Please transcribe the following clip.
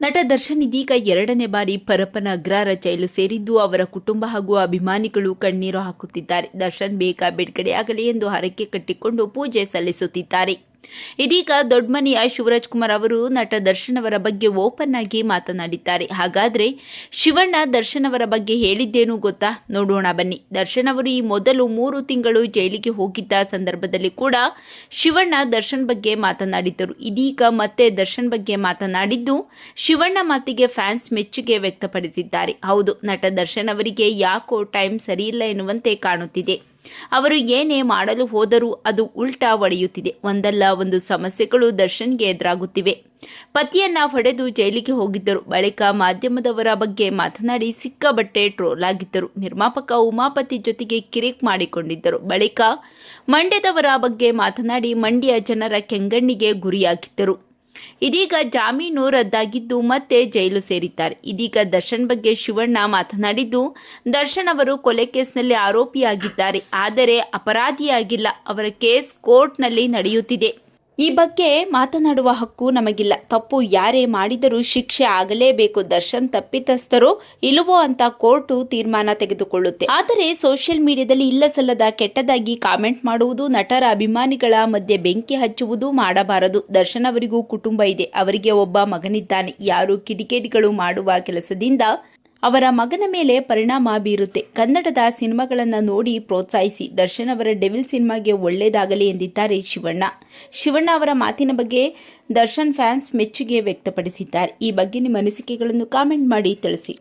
ನಟ ದರ್ಶನ್ ಇದೀಗ ಎರಡನೇ ಬಾರಿ ಪರಪ್ಪನ ಅಗ್ರಾರ ಜೈಲು ಸೇರಿದ್ದು ಅವರ ಕುಟುಂಬ ಹಾಗೂ ಅಭಿಮಾನಿಗಳು ಕಣ್ಣೀರು ಹಾಕುತ್ತಿದ್ದಾರೆ. ದರ್ಶನ್ ಬೇಗ ಬಿಡುಗಡೆಯಾಗಲಿ ಎಂದು ಹರಕೆ ಕಟ್ಟಿಕೊಂಡು ಪೂಜೆ ಸಲ್ಲಿಸುತ್ತಿದ್ದಾರೆ. ಇದೀಗ ದೊಡ್ಡಮನೆಯ ಶಿವರಾಜ್ ಕುಮಾರ್ ಅವರು ನಟ ದರ್ಶನ್ ಅವರ ಬಗ್ಗೆ ಓಪನ್ ಆಗಿ ಮಾತನಾಡಿದ್ದಾರೆ. ಹಾಗಾದ್ರೆ ಶಿವಣ್ಣ ದರ್ಶನ್ ಅವರ ಬಗ್ಗೆ ಹೇಳಿದ್ದೇನು ಗೊತ್ತಾ? ನೋಡೋಣ ಬನ್ನಿ. ದರ್ಶನ್ ಅವರು ಈ ಮೊದಲು ಮೂರು ತಿಂಗಳು ಜೈಲಿಗೆ ಹೋಗಿದ್ದ ಸಂದರ್ಭದಲ್ಲಿ ಕೂಡ ಶಿವಣ್ಣ ದರ್ಶನ್ ಬಗ್ಗೆ ಮಾತನಾಡಿದ್ದರು. ಇದೀಗ ಮತ್ತೆ ದರ್ಶನ್ ಬಗ್ಗೆ ಮಾತನಾಡಿದ್ದು ಶಿವಣ್ಣ ಮಾತಿಗೆ ಫ್ಯಾನ್ಸ್ ಮೆಚ್ಚುಗೆ ವ್ಯಕ್ತಪಡಿಸಿದ್ದಾರೆ. ಹೌದು, ನಟ ದರ್ಶನ್ ಅವರಿಗೆ ಯಾಕೋ ಟೈಮ್ ಸರಿಯಿಲ್ಲ ಎನ್ನುವಂತೆ ಕಾಣುತ್ತಿದೆ. ಅವರು ಏನೇ ಮಾಡಲು ಹೋದರೂ ಅದು ಉಲ್ಟಾ ಒಡೆಯುತ್ತಿದೆ. ಒಂದಲ್ಲ ಒಂದು ಸಮಸ್ಯೆಗಳು ದರ್ಶನ್ಗೆ ಎದುರಾಗುತ್ತಿವೆ. ಪತಿಯನ್ನ ಹೊಡೆದು ಜೈಲಿಗೆ ಹೋಗಿದ್ದರು. ಬಳಿಕ ಮಾಧ್ಯಮದವರ ಬಗ್ಗೆ ಮಾತನಾಡಿ ಸಿಕ್ಕಾಬಟ್ಟೆ ಟ್ರೋಲ್ ಆಗಿದ್ದರು. ನಿರ್ಮಾಪಕ ಉಮಾಪತಿ ಜೊತೆಗೆ ಕಿರಿಕ್ ಮಾಡಿಕೊಂಡಿದ್ದರು. ಬಳಿಕ ಮಂಡ್ಯದವರ ಬಗ್ಗೆ ಮಾತನಾಡಿ ಮಂಡ್ಯ ಜನರ ಕೆಂಗಣ್ಣಿಗೆ ಗುರಿಯಾಗಿದ್ದರು. ಇದೀಗ ಜಾಮೀನು ರದ್ದಾಗಿದ್ದು ಮತ್ತೆ ಜೈಲು ಸೇರಿದ್ದಾರೆ. ಇದೀಗ ದರ್ಶನ್ ಬಗ್ಗೆ ಶಿವಣ್ಣ ಮಾತನಾಡಿದ್ದು, ದರ್ಶನ್ ಅವರು ಕೊಲೆ ಕೇಸ್ನಲ್ಲಿ ಆರೋಪಿಯಾಗಿದ್ದಾರೆ. ಆದರೆ ಅಪರಾಧಿಯಾಗಿಲ್ಲ. ಅವರ ಕೇಸ್ ಕೋರ್ಟ್ನಲ್ಲಿ ನಡೆಯುತ್ತಿದೆ. ಈ ಬಗ್ಗೆ ಮಾತನಾಡುವ ಹಕ್ಕು ನಮಗಿಲ್ಲ. ತಪ್ಪು ಯಾರೇ ಮಾಡಿದರೂ ಶಿಕ್ಷೆ ಆಗಲೇಬೇಕು. ದರ್ಶನ್ ತಪ್ಪಿತಸ್ಥರು ಇಲ್ಲವೋ ಅಂತ ಕೋರ್ಟು ತೀರ್ಮಾನ ತೆಗೆದುಕೊಳ್ಳುತ್ತೆ. ಆದರೆ ಸೋಷಿಯಲ್ ಮೀಡಿಯಾದಲ್ಲಿ ಇಲ್ಲಸಲ್ಲದ ಕೆಟ್ಟದಾಗಿ ಕಾಮೆಂಟ್ ಮಾಡುವುದು, ನಟರ ಅಭಿಮಾನಿಗಳ ಮಧ್ಯೆ ಬೆಂಕಿ ಹಚ್ಚುವುದು ಮಾಡಬಾರದು. ದರ್ಶನ್ ಅವರಿಗೂ ಕುಟುಂಬ ಇದೆ. ಅವರಿಗೆ ಒಬ್ಬ ಮಗನಿದ್ದಾನೆ. ಯಾರು ಕಿಡಿಕೇಡಿಗಳು ಮಾಡುವ ಕೆಲಸದಿಂದ ಅವರ ಮಗನ ಮೇಲೆ ಪರಿಣಾಮ ಬೀರುತ್ತೆ. ಕನ್ನಡದ ಸಿನಿಮಾಗಳನ್ನು ನೋಡಿ ಪ್ರೋತ್ಸಾಹಿಸಿ. ದರ್ಶನ್ ಅವರ ಡೆವಿಲ್ ಸಿನಿಮಾಗೆ ಒಳ್ಳೆಯದಾಗಲಿ ಎಂದಿದ್ದಾರೆ ಶಿವಣ್ಣ. ಶಿವಣ್ಣ ಅವರ ಮಾತಿನ ಬಗ್ಗೆ ದರ್ಶನ್ ಫ್ಯಾನ್ಸ್ ಮೆಚ್ಚುಗೆ ವ್ಯಕ್ತಪಡಿಸಿದ್ದಾರೆ. ಈ ಬಗ್ಗೆ ನಿಮ್ಮ ಅನಿಸಿಕೆಗಳನ್ನು ಕಾಮೆಂಟ್ ಮಾಡಿ ತಿಳಿಸಿ.